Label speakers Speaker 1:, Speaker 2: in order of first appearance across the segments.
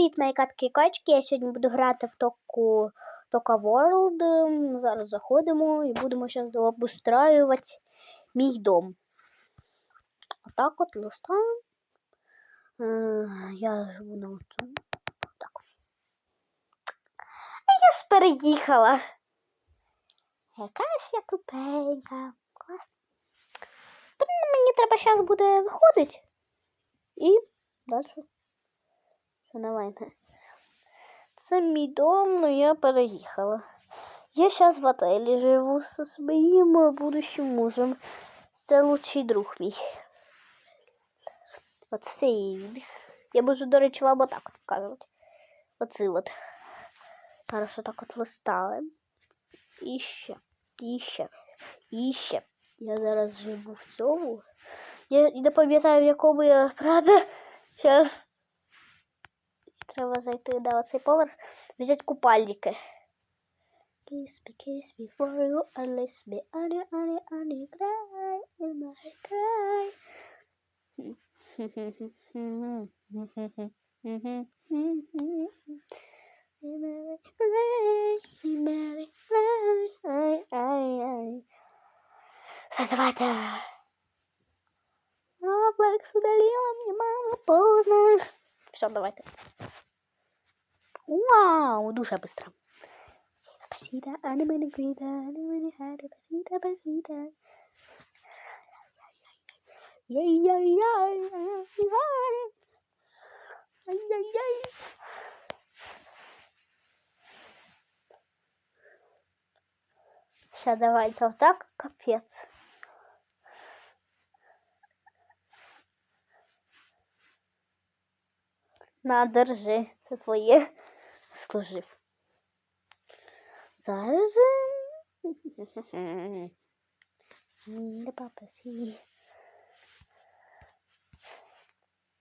Speaker 1: Привіт, мої катки і качки. Я сьогодні буду грати в Току Тока World. Зараз заходимо і будемо зараз обустраювати мій дом. Отак от листаємо. Е, Я живу на оцьому. Так. Я ж переїхала. Яка ж я тупенька. Класно. Мені треба зараз буде виходити. І далі. Давайте. Це мій дом, але я переїхала. Я зараз в отелі живу зі своїм будущим мужем. Це лучший друг мій. Оцей. Я можу, до речі, вам отак от показувати. Оцей от. Зараз отак от листаємо. І ще, і ще, і ще. Я зараз живу в цьому. Я не пам'ятаю, в якому я правда. Зараз треба зайти на цей поверх, взяти купальники. Kiss me, kiss me for you, and kiss me, and you, and you, and you cry, and I cry. Задавайте. Облак судалила мне мама поздно. Все, давайте. واو دوشة بسرة بسيطة بسيطة أنا من جديدة أنا من هذا بسيطة بسيطة. يا يا يا يا يا يا Сейчас давай то вот так, капец. служив. Зараз. Не папасі.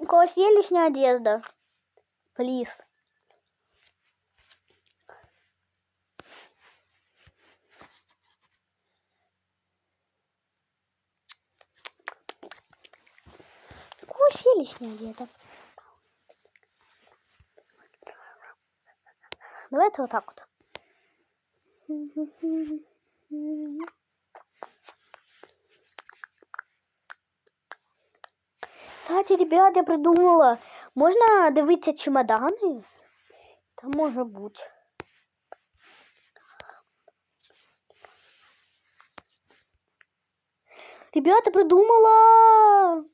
Speaker 1: У когось є лишня одежда? Пліз. У когось є лишня одежда? Давайте вот так вот. Кстати, ребят, я придумала. Можна дивитися чемодани? Там може бути. Ребята, придумала.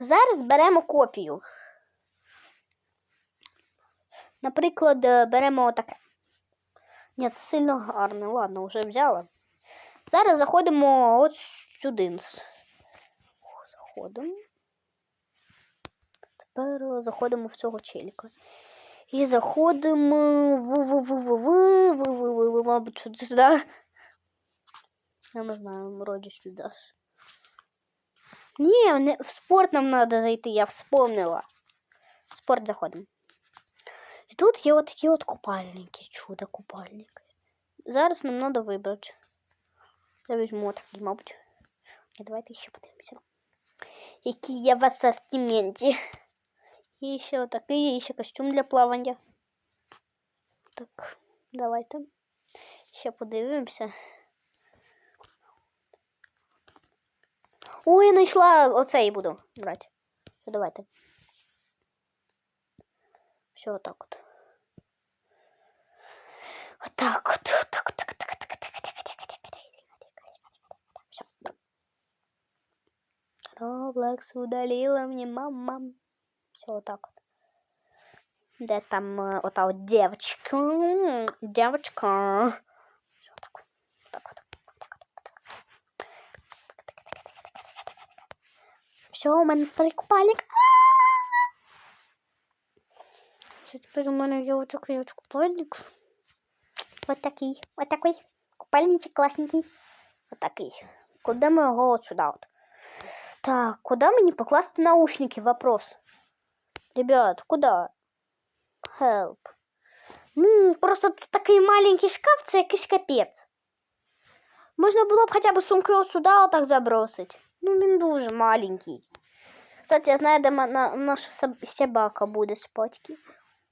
Speaker 1: Зараз беремо копію. Наприклад, е, беремо отаке. Ні, це сильно гарне, Ладно, вже взяла. Зараз заходимо от сюди. Заходимо. Тепер е, заходимо в цього челіка. І заходимо в мабуть, сюди. Я не знаю, вроді сюди. Ні, в спорт нам треба зайти, я вспомнила. В спорт заходимо. І тут є отакі от купальники, чудо купальники. Зараз нам треба вибрати. Я візьму такий, мабуть. І давайте ще подивимося. Які є в асортименті. І ще отакий, і ще костюм для плавання. Так, давайте. Ще подивимося. Ой, я знайшла оцей буду брати. Давайте. Все вот так вот. Вот так вот. Так, так, так, так, так, так, так, так, так, так. Все. Roblox удалила мне мама. Все вот так вот. Де там э, ота от девочка? Девочка. Все вот так вот. Вот так вот. Вот так вот. Вот так вот. Все, у мене прикупальник. Це тепер у мене є отакий от купальник. Ось такий. Ось такий. Купальничок класненький. Ось такий. Куди ми його от сюди от? Так, куди мені покласти наушники? Вопрос. Ребят, куда? Help. Ну, просто тут такий маленький шкаф, це якийсь капець. Можна було б хоча б сумки от сюди отак забросити. Ну, він дуже маленький. Кстати, я знаю, де наша соб- собака буде спати.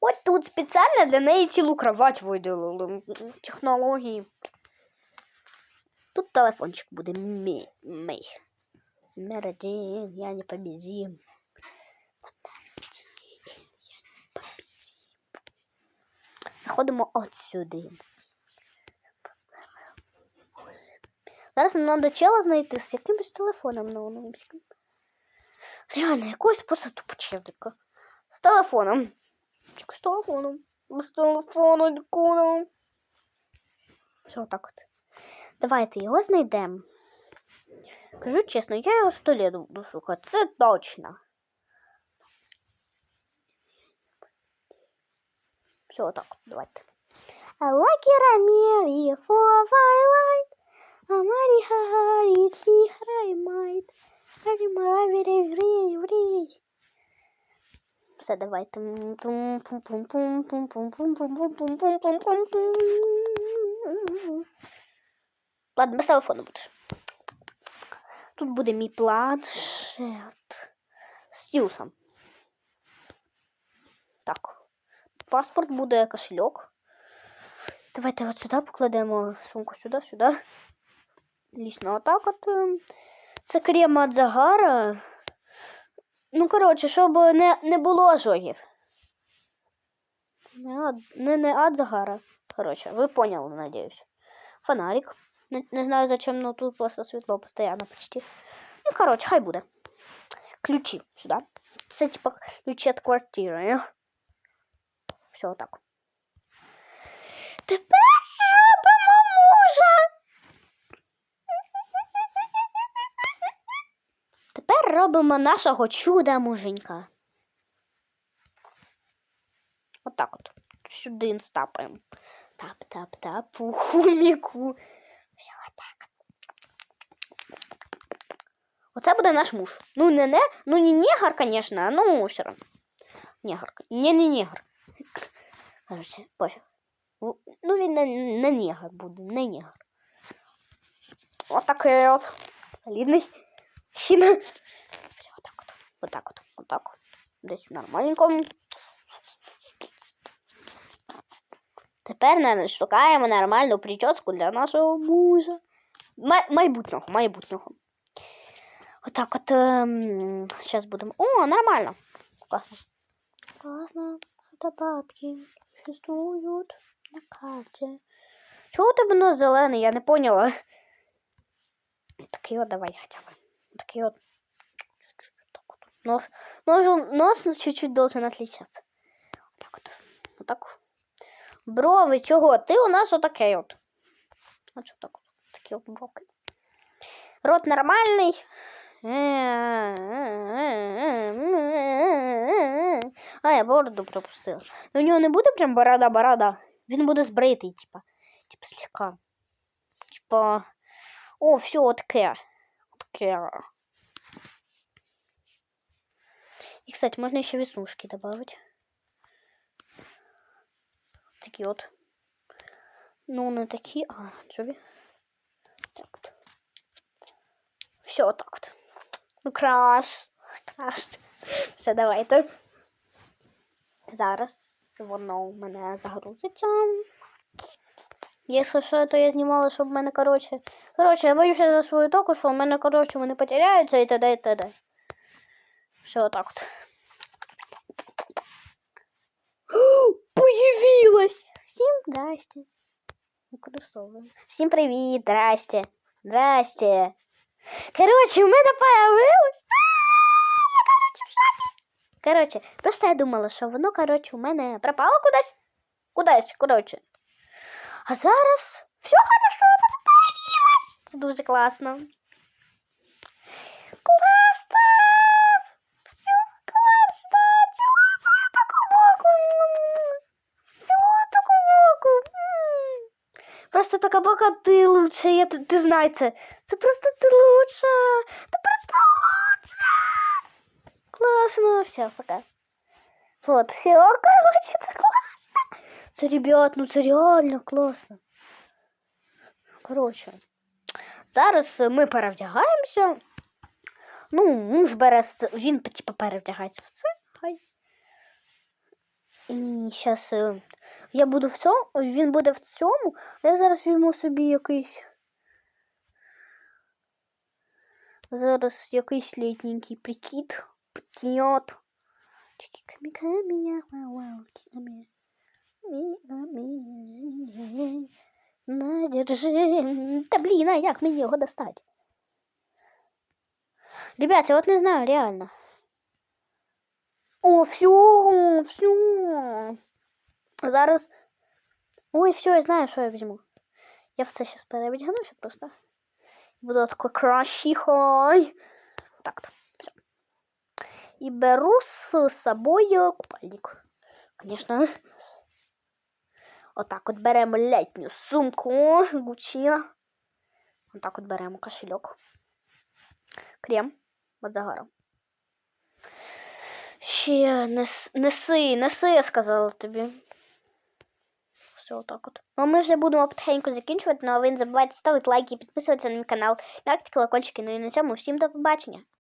Speaker 1: От тут спеціально для неї цілу кровать виділили. Технології. Тут телефончик буде мій. мій. Я не победим. Заходимо от сюди. Зараз нам треба чела знайти з якимось телефоном новинським. Реально, якогось просто тупочевника. З телефоном. Тільки з телефоном. З телефоном нікуди. Все, отак от. Давайте його знайдемо. Кажу чесно, я його сто лет буду шукати. Це точно. Все, отак от, давайте. I like it, I'm here for light. Амарі хагарі, ці грай майт. Гарі маравірі врій, врій. Все, давайте. Ладно, без телефону будеш. Тут буде мій планшет. З Стілсом. Так. Паспорт буде кошельок. Давайте от сюди покладемо сумку сюди, сюди. Лічно отак от. ем. Це крем від загара. Ну, коротше, щоб не, не було ожогів. Не, ад- не, не від загара. Коротше, ви поняли, надіюсь. Фонарик. Не, не знаю зачем, но тут просто світло постійно почти. Ну, коротше, хай буде. Ключі сюди. Це типа ключі від квартири. Все отак. Тепер робимо мужа. Тепер робимо нашого чуда муженька. Отак от. Сюди стапаємо. Тап-тап-тап у хуміку. Все отак. Оце буде наш муж. Ну, не не, ну не негр, конечно, ну все равно. Негр. Не, не негр. Короче, пофіг. Ну, він не, не негр буде, не негр. Отакий от. Солідний. Все, отак от. Отак от. Отак. Десь нормальненько. Тепер не шукаємо нормальну прическу для нашого мужа. Май- майбутнього, майбутнього. Отак от. Ем, зараз будемо. О, нормально. Класно. Класно. Это бабки существуют на карте. Чого у тебе нос зелений? Я не поняла. Такий от давай хоча б. Такий от. Так от. Нос, нос, нос чуть-чуть должен отличаться. Так от. Отак. Брови, чого? Ти у нас отакий от. А чого так? Такі от бровки. Рот нормальний. А, я бороду пропустила. Ну, у нього не буде прям борода-борода. Він буде збритий, типа. Типа слегка. Типа. О, все, таке. Таке. И, кстати, можно еще веснушки добавить. Такие вот. Ну, не такие, а оранжевые. Так вот. Все так вот. Ну, краш. Краш. Все, давайте. Зараз воно у мене загрузиться. Якщо що, то я знімала, щоб в мене, коротше. Коротше, я боюся за свою току, що у мене, коротше, вони потеряються і т.д. і т.д. Все так от. Появилась! Всім здрасте. Використовую. Всім привіт, здрасте. Здрасте. Коротше, у мене появилось. Коротше, просто я думала, що воно, коротше, у мене пропало кудись. Кудись, коротше. А зараз все хорошо, воно появилось. Це дуже. Класно! Така бока ти лучше, я, ти, ти знай це. Це просто ти лучше. Ти просто лучше. Класно. Все, пока. Вот, все, короче, це класно. Це, ребят, ну це реально класно. Коротше, зараз ми перевдягаємося. Ну, муж бере, він типу, перевдягається в це. Хай. І зараз я буду в цьому, він буде в цьому, а я зараз візьму собі якийсь. Зараз якийсь літненький прикид. Прикид. Чики камі камія, вау вау, камія. Ми- ми- На, держи. Та блін, а як мені його достати? Ребят, я от не знаю, реально. О, все, все. Зараз. Ой, все, я знаю, що я візьму. Я в це зараз перевдягнуся просто. Буду такой кращий хай. Так то. Все. І беру з собою купальник. Конечно. Отак от беремо літню сумку Gucci. Отак от беремо кошельок. Крем від загара. Ще неси, неси, я сказала тобі. Все отак от. Ну, а ми вже будемо потихеньку закінчувати, але а ви не забувайте ставити лайки, підписуватися на мій канал, м'якти колокольчики. Ну і на цьому всім до побачення.